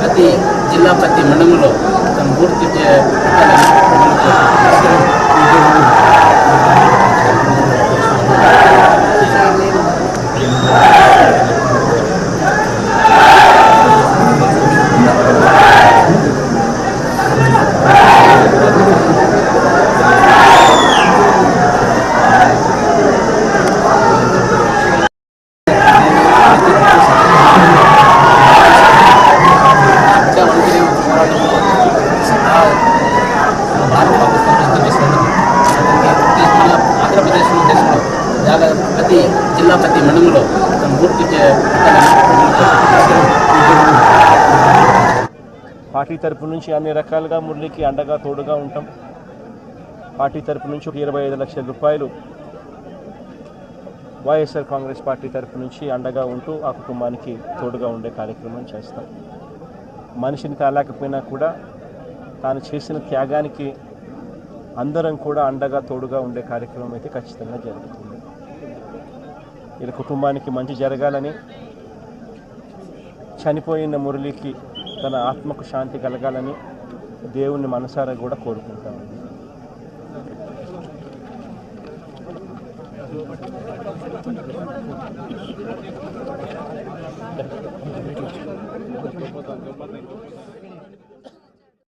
ప్రతి జిల్లా ప్రతి మండలంలో తన పూర్తి జిల్లా ప్రతి మండలంలో పార్టీ తరపు నుంచి అన్ని రకాలుగా మురళికి అండగా తోడుగా ఉంటాం. పార్టీ తరపు నుంచి ఒక ఇరవై ఐదు లక్షల రూపాయలు వైఎస్ఆర్ కాంగ్రెస్ పార్టీ తరపు నుంచి అండగా ఉంటూ ఆ కుటుంబానికి తోడుగా ఉండే కార్యక్రమం చేస్తాం. మనిషిని తాలేకపోయినా కూడా తాను చేసిన త్యాగానికి అందరం కూడా అండగా తోడుగా ఉండే కార్యక్రమం అయితే ఖచ్చితంగా జరుగుతుంది. వీళ్ళ కుటుంబానికి మంచి జరగాలని చనిపోయిన మురళికి తన ఆత్మకు శాంతి కలగాలని దేవుణ్ణి మనసారా కూడా కోరుకుంటాను